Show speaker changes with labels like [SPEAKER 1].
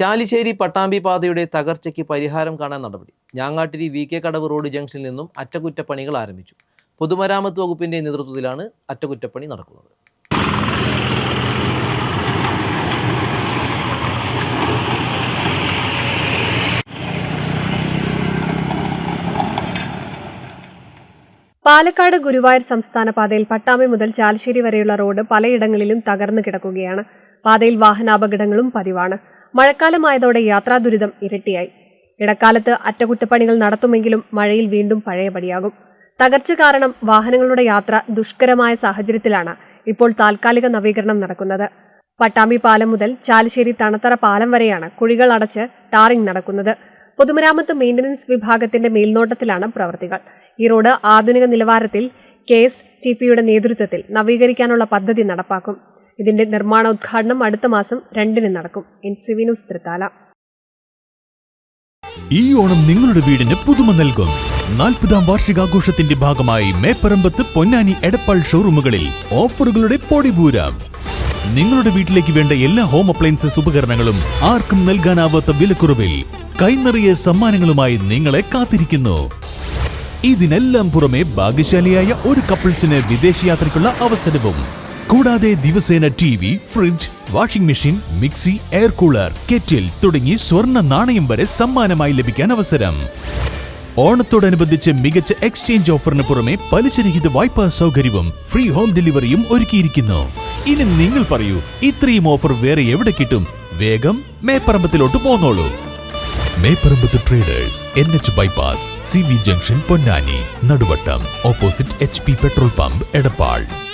[SPEAKER 1] ചാലിശ്ശേരി പട്ടാമ്പി പാതയുടെ തകർച്ചയ്ക്ക് പരിഹാരം കാണാൻ നടപടി. Njangattiri V K Kadavu road ജംഗ്ഷനിൽ നിന്നും അറ്റകുറ്റപ്പണികൾ ആരംഭിച്ചു. പൊതുമരാമത്ത് വകുപ്പിന്റെ നേതൃത്വത്തിലാണ് അറ്റകുറ്റപ്പണി നടക്കുന്നത്.
[SPEAKER 2] പാലക്കാട് ഗുരുവായൂർ സംസ്ഥാന പാതയിൽ പട്ടാമ്പി മുതൽ ചാലശ്ശേരി വരെയുള്ള റോഡ് പലയിടങ്ങളിലും തകർന്നു കിടക്കുകയാണ്. പാതയിൽ വാഹനാപകടങ്ങളും പതിവാണ്. മഴക്കാലമായതോടെ യാത്രാ ദുരിതം ഇരട്ടിയായി. ഇടക്കാലത്ത് അറ്റകുറ്റപ്പണികൾ നടത്തുമെങ്കിലും മഴയിൽ വീണ്ടും പഴയപടിയാകും. തകർച്ച കാരണം വാഹനങ്ങളുടെ യാത്ര ദുഷ്കരമായ സാഹചര്യത്തിലാണ് ഇപ്പോൾ താൽക്കാലിക നവീകരണം നടക്കുന്നത്. പട്ടാമ്പി പാലം മുതൽ ചാലശ്ശേരി തണത്തറ പാലം വരെയാണ് കുഴികൾ അടച്ച് ടാറിംഗ് നടക്കുന്നത്. പൊതുമരാമത്ത് മെയിന്റനൻസ് വിഭാഗത്തിന്റെ മേൽനോട്ടത്തിലാണ് പ്രവൃത്തികൾ ഈ റോഡ് ആധുനിക നിലവാരത്തിൽ കെ എസ് ടി പിയുടെ നേതൃത്വത്തിൽ നവീകരിക്കാനുള്ള പദ്ധതി നടപ്പാക്കും. ഇതിന്റെ നിർമ്മാണ ഉദ്ഘാടനം അടുത്ത മാസം രണ്ടിന് നടക്കും. N C Thrithala.
[SPEAKER 3] ഈ ഓണം നിങ്ങളുടെ വീടിന് പുതുമ നൽകും. നാൽപ്പതാം വാർഷികാഘോഷത്തിന്റെ ഭാഗമായി മേപ്പറമ്പത്ത് പൊന്നാനി എടപ്പാൾ ഷോറൂമുകളിൽ ഓഫറുകളുടെ പൊടിപൂരം. നിങ്ങളുടെ വീട്ടിലേക്ക് വേണ്ട എല്ലാ ഹോം അപ്ലയൻസസ് ഉപകരണങ്ങളും ആർക്കും നൽകാനാവാത്ത വിലക്കുറവിൽ കൈനിറിയ സമ്മാനങ്ങളുമായി നിങ്ങളെ കാത്തിരിക്കുന്നു. ഇതിനെല്ലാം പുറമെ ഭാഗ്യശാലിയായ ഒരു കപ്പിൾസിന് വിദേശയാത്രയ്ക്കുള്ള അവസരവും കൂടാതെ ദിവസേന T V fridge washing machine mixie air cooler kettle തുടങ്ങി സ്വർണ നാണയം വരെ സമ്മാനമായി ലഭിക്കാൻ അവസരം. ഓണത്തോടനുബന്ധിച്ച് മികച്ച എക്സ്ചേഞ്ച് ഓഫറിന് പുറമെ പലിശരഹിത വായ്പാ സൗകര്യവും ഫ്രീ ഹോം ഡെലിവറിയും ഒരുക്കിയിരിക്കുന്നു. ഇനി നിങ്ങൾ പറയൂ ഇത്രയും ഓഫർ വേറെ എവിടെ കിട്ടും? വേഗം മേപ്പറമ്പത്തിലോട്ട് പോന്നോളൂ. Meparambath traders N H bypass C V junction Ponnani Naduvattam opposite H P petrol pump Edappal.